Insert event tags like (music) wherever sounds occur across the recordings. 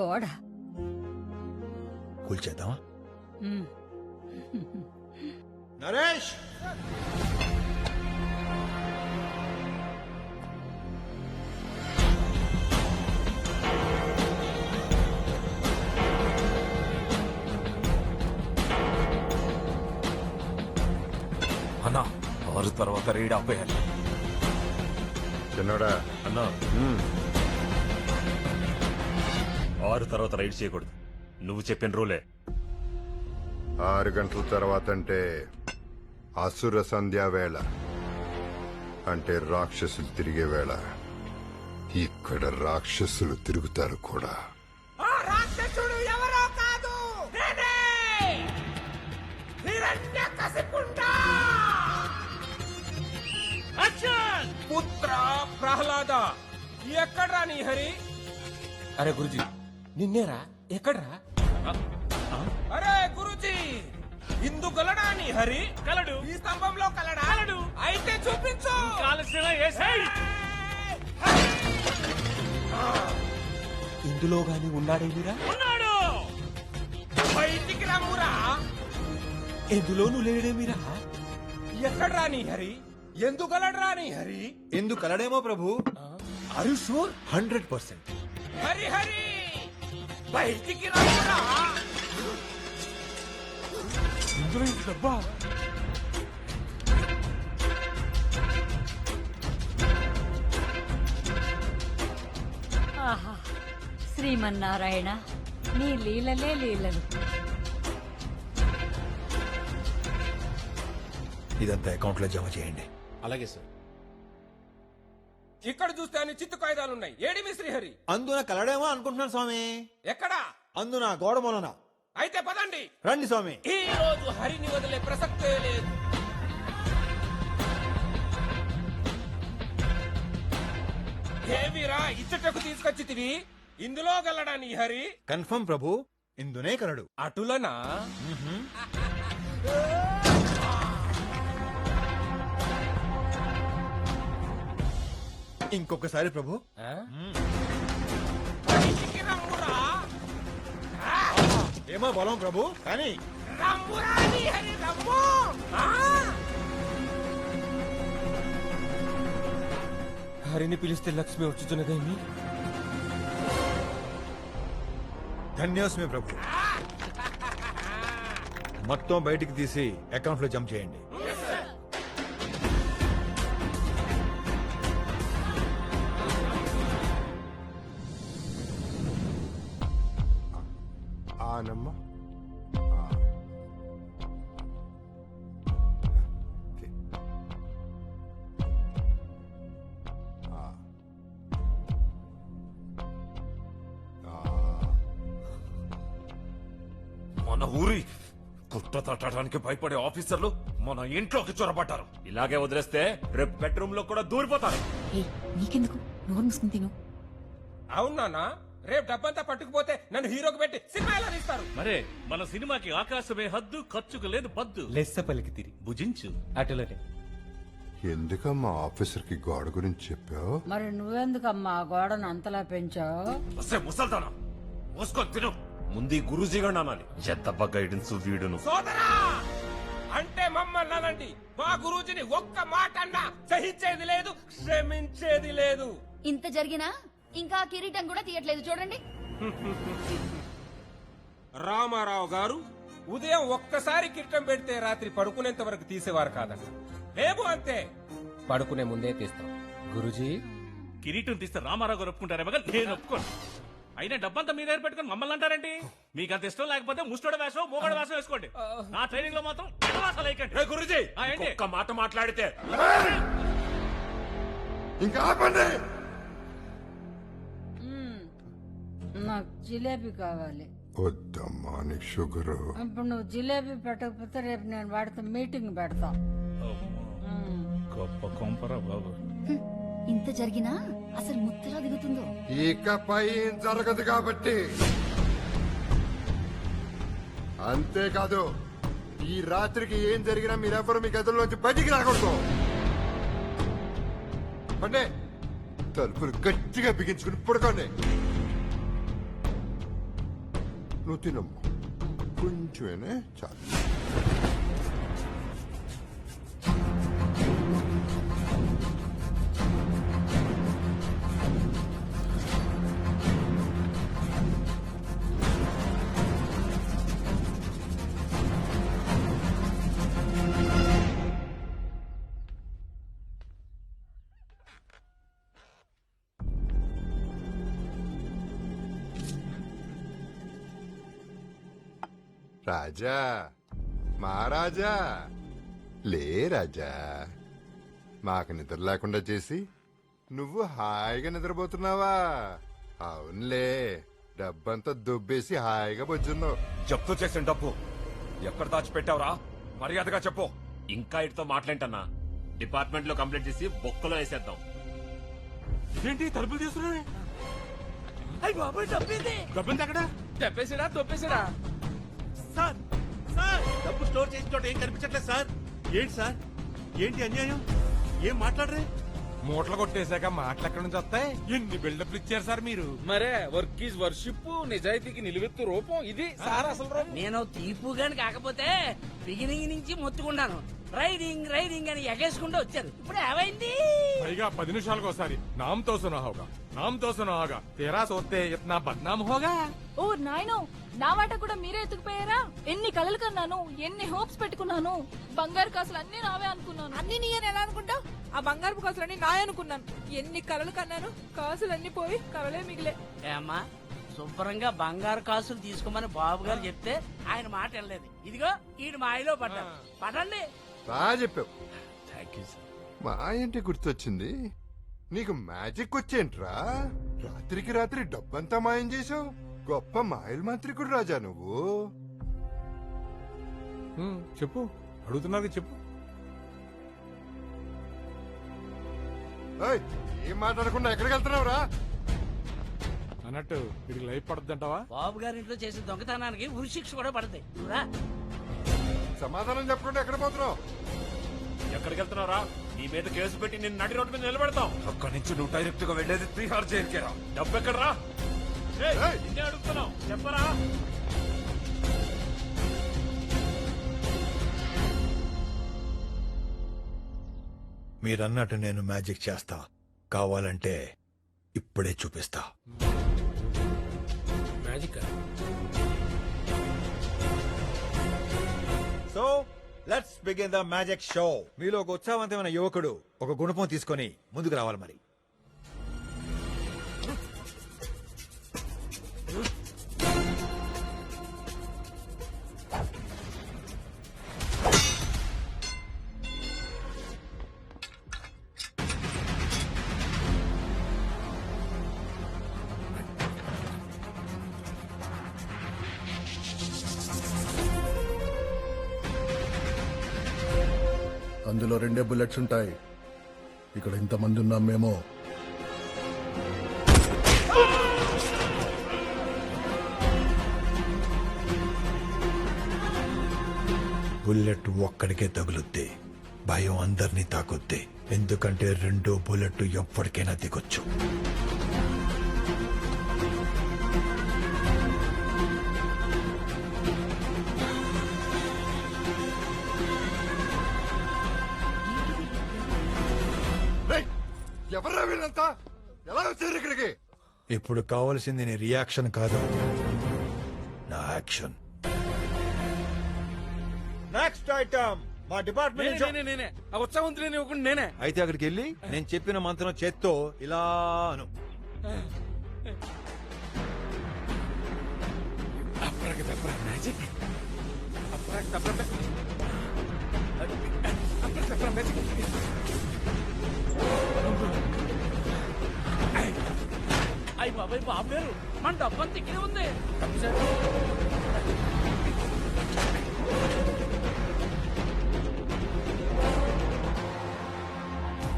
గోడ. కూల్చేద్దామా. నరేష్! అన్నా ఆరు తర్వాత రైడ్ ఆపేయాలి. చిన్నోడా అన్నా. ఆరు తర్వాత రైడ్ చేయకూడదు. నువ్వు చెప్పిన రూలే. ఆరు గంటల తర్వాత అంటే అసుర సంధ్యా వేళ. అంటే రాక్షసులు తిరిగే వేళ. ఇక్కడ రాక్షసులు తిరుగుతారు కూడా. ఆ రాక్షసుడు ఎవరో కాదు! పుత్ర ప్రహ్లాద! ఎక్కడ్రా నీ హరి? అరే గురుజీ నిన్నేరా? ఎక్కడ్రా? అరే గురుజీ ఇందు గలడా నీ హరి? కలడు. ఈ స్తంభంలో కలడా? కలడు. అయితే చూపించు. కాలసిన ఇందులో గాని ఉన్నాడేమిరా? ఉన్నాడు. బయటికి రమ్మురా. ఎందులోనూ లేడేమిరా? ఎక్కడ్రా నీ హరి? ఎందుగలడ్రా నీ హరి? ఎందుకు కలడేమో ప్రభు? అరు sure hundred percent. Hari Hari! బయటికి ఇందులో డబ్బా ఆహా శ్రీమన్నారాయణ నీ లీలలే లీలలు. ఇదంతా అకౌంట్లో జమ చేయండి. అలాగే సార్. ఇక్కడ చూస్తే అన్ని చిత్తు కాగితాలు ఉన్నాయి ఏడి మీ శ్రీహరి? అందున కలడేమో అనుకుంటున్నాను స్వామి. ఎక్కడా? అందున గోడ మూలన అయితే పదండి. రండి స్వామి. ఈ రోజు హరిని వదిలే ప్రసక్తే లేదు. ఏమిరా ఇచ్చటకు తీసుకొచ్చితివి? ఇందులో గలడా నీ హరి? కన్ఫర్మ్ ప్రభు ఇందునే కలడు. అటులనా? (laughs) ఇంకొకసారి ప్రభు. ఏమో బలం ప్రభు కానీ? హరిని పిలిస్తే లక్ష్మి వచ్చుతున్నదేమి ధన్యోస్మి ప్రభు. మొత్తం బయటికి తీసి అకౌంట్లో జమ చేయండి. ఆ. మన ఊరి కుట్ర తట్టడానికి భయపడే ఆఫీసర్లు మన ఇంట్లోకి చొరబడ్డారు. ఇలాగే వదిలేస్తే రేపు బెడ్రూమ్లో కూడా దూరిపోతారు. ఏ నీకెందుకు? నోరు మూసుకుని తిను. అవునా రేపు డబ్బంతా పట్టుకుపోతే నన్ను హీరోకి పెట్టి సినిమా ఎలా తీస్తారు. మరే మన సినిమాకి ఆకాశమే హద్దు ఖర్చుకు లేదు పద్దు. లెస్స పలికి తిరిగి. భుజించు. అటులనే. ఎందుకమ్మా ఆఫీసర్కి గోడ గురించి చెప్పావు? మరి నువ్వెందుకమ్మా గోడను అంతలా పెంచావు? వస్తే ముసల్దానా మోసుకొని తిను. ముందు గురుజీ గండి అనాలి చెత్తబ్బ గైడెన్స్ వీడును. సోదరా! అంటే మమ్మల్ని అనండి. మా గురూజీని ఒక్క మాట అన్నా సహించేది లేదు క్షమించేది లేదు. ఇంత జరిగినా ఇంకా కిరీటం కూడా తీయట్లేదు. చూడండి. రామారావు గారు ఉదయం ఒక్కసారి కిట్టం పెడితే రాత్రి పడుకునేంత వరకు తీసేవారు కాదంట. మేము అంతే. పడుకునే ముందే తీస్తాం. గురుజీ. కిరీటం తీస్తే రామారావు గారు ఒప్పుకుంటారేమో కానీ నేను ఒప్పుకోను. అయినా డబ్బంతా మీ దగ్గర పెట్టుకుని మమ్మల్ని అంటారేంటి? మీకు అంత ఇష్టం లేకపోతే ముష్టోడ వేషం మూగడ వేషం వేసుకోండి. నా ట్రైనింగ్లో మాత్రం ఎడవాసాలు వేయకండి. గురుజీ? ఒక్క మాట మాట్లాడితే. ఇంకా ఆపండి. నాకు జిలేబీ కావాలి. వద్దమ్మా నీకు షుగరు. ఇప్పుడు నువ్వు జిలేబీ పెట్టకపోతే రేపు నేను వాడితో మీటింగ్ పెడతా. గొప్ప కొంపరా బాబు. ఇంత జరిగినా అసలు ముత్తలా దిగుతుందో? ఇకపై ఏం జరగదు కాబట్టి. అంతేకాదు ఈ రాత్రికి ఏం జరిగినా మీరెవరు మీ గదుల్లోంచి బయటికి రాకూడదు. అంటే తలుపులు గట్టిగా బిగించుకుని పడుకోండి. 롯데는 뭐? 근처에네? 자. రాజా మహారాజా లే రాజా. మాకు నిద్ర లేకుండా చేసి నువ్వు హాయిగా నిద్రపోతున్నావా? అవునులే డబ్బంతా దుబ్బేసి హాయిగా బొచ్చున్నావు జప్తు చేసిన డబ్బు ఎక్కడ దాచిపెట్టావురా? మర్యాదగా చెప్పు. ఇంకా ఇటుతో మాట్లాంటన్నా డిపార్ట్మెంట్లో కంప్లైంట్ చేసి బొక్కలో వేసేద్దాం. ఏంటి తలుపులు తీసుకున్నాయి డబ్బులు ఎక్కడ? చెప్పేసిరా తొప్పేసిరా సార్ సార్. డబ్బు స్టోర్ చేసిన చోట ఏం కనిపించట్లేదు సార్. ఏంటి సార్? ఏంటి అన్యాయం? ఏం మాట్లాడరే? మూటలు కొట్టేశాక మాటలు ఎక్కడి నుంచి వస్తాయి? ఎన్ని బిల్డప్లు ఇచ్చారు సార్ మీరు? మరే వర్క్ ఈజ్ వర్షిప్ నిజాయితీకి నిలువెత్తు రూపం ఇది సార్ అసలు నేను తీపు గాని కాకపోతే బిగినింగ్ నుంచి మొత్తుకున్నాను. రైడింగ్ రైడింగ్ అని ఎగేసుకుంటూ వచ్చారు. ఇప్పుడు ఏమైంది? పైగా పది నిమిషాలకు ఒకసారి. నామ్తో సునా హోగా. నామ్తో సునా హోగా. తేరా సోతే ఇతనా బద్నాం హోగా? ఓ నాయనో నా మాట కూడా మీరే ఎత్తుకుపోయారా? ఎన్ని కలలు కన్నాను ఎన్ని హోప్స్ పెట్టుకున్నాను బంగారు కాసులు అన్ని నావే అనుకున్నాను. అన్ని నీయని ఎలా అనుకుంటావు? ఆ బంగారపు కాసులన్నీ నాయ అనుకున్నాను. ఎన్ని కలలు కన్నాను కాసులన్నీ పోయి కలలే మిగిలే. ఏమ్మా శుభ్రంగా బంగారు కాసులు తీసుకోమని బాబు గారు చెప్తే ఆయన మాట వెళ్ళలేదు ఇదిగో ఈయన మాయలో పడ్డారు పడండి బాగా చెప్పావు. మా ఏంటి గుర్తొచ్చింది. నీకు మ్యాజిక్ వచ్చేంట్రా? రాత్రికి రాత్రి డబ్బంతా మాయం చేసావు గొప్ప మాయల మంత్రికుడు రాజా నువ్వు. చెప్పు. అడుగుతున్నారు చెప్పు. ఏయ్, ఏం మాట్లాడకుండా ఎక్కడికి వెళ్తున్నావురా? అన్నట్టు వీడికి లైఫ్ పడుతుంటావా బాబు గారి ఇంట్లో చేసిన దొంగతనానికి ఉరిశిక్ష కూడా పడతాయి. సమాధానం చెప్పకుండా ఎక్కడ పోతున్నావు? ఎక్కడికి వెళ్తున్నారా నీ మీద కేసు పెట్టి నిన్ను నడి రోడ్డు మీద నిలబెడతాం. అక్కడి నుంచి నువ్వు డైరెక్ట్గా వెళ్ళేది త్రీహార్ జైలుకేరా. డబ్బు ఎక్కడరా! నిన్నే అడుగుతున్నావు. చెప్పరా? మీరన్నట్టు నేను మ్యాజిక్ చేస్తా. కావాలంటే ఇప్పుడే చూపిస్తా. Magic? Let's begin the magic show మీలో ఒక ఉత్సాహవంతమైన యువకుడు ఒక గుణపం తీసుకొని ముందుకు రావాలి మరి. ఇందులో రెండే బుల్లెట్స్ ఉంటాయి. ఇక్కడ ఇంతమంది ఉన్నాం మేము. బుల్లెట్ ఒక్కడికే తగులుద్ది. భయం అందరినీ తాకుద్ది. ఎందుకంటే రెండో బుల్లెట్ ఎప్పటికైనా దిగొచ్చు. వీళ్ళంతా ఎలా వచ్చారు ఇక్కడికి? ఇప్పుడు కావాల్సింది నీ రియాక్షన్ కాదు. నా యాక్షన్ నెక్స్ట్ ఐటమ్ మా డిపార్ట్మెంట్ నేనే నేనే ఆ ఉత్సాహవంతులేని ఇవ్వకుండా నేనే. అయితే అక్కడికి వెళ్ళి నేను చెప్పిన మంత్రం చేత్తో ఇలా అను. వైపు ఆపేరు. మన డబ్బంత ఇక్కడే ఉంది.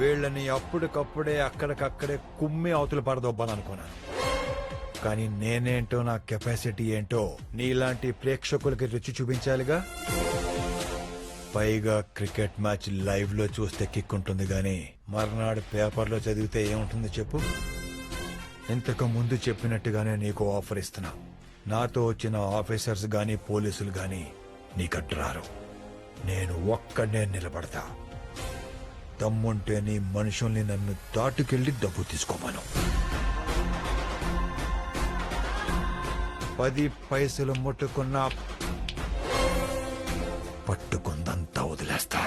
వీళ్ళని అప్పటికప్పుడే అక్కడికక్కడే కుమ్మి అవతలు పడదొబ్బని అనుకున్నాను. కానీ నేనేంటో నా కెపాసిటీ ఏంటో నీలాంటి ప్రేక్షకులకి రుచి చూపించాలిగా? పైగా క్రికెట్ మ్యాచ్ లైవ్లో చూస్తే కిక్ ఉంటుంది కానీ మర్నాడు పేపర్లో చదివితే ఏముంటుంది చెప్పు? ఇంతకు ముందు చెప్పినట్టుగానే నీకు ఆఫర్ ఇస్తున్నా. నాతో వచ్చిన ఆఫీసర్స్ గాని పోలీసులు గాని నీకట్రారు నేను ఒక్కడే నిలబడతా. దమ్ముంటే నీ మనుషుల్ని నన్ను దాటుకెళ్ళి డబ్బు తీసుకోమను. పది పైసలు ముట్టుకున్నా పట్టుకుందంతా వదిలేస్తా.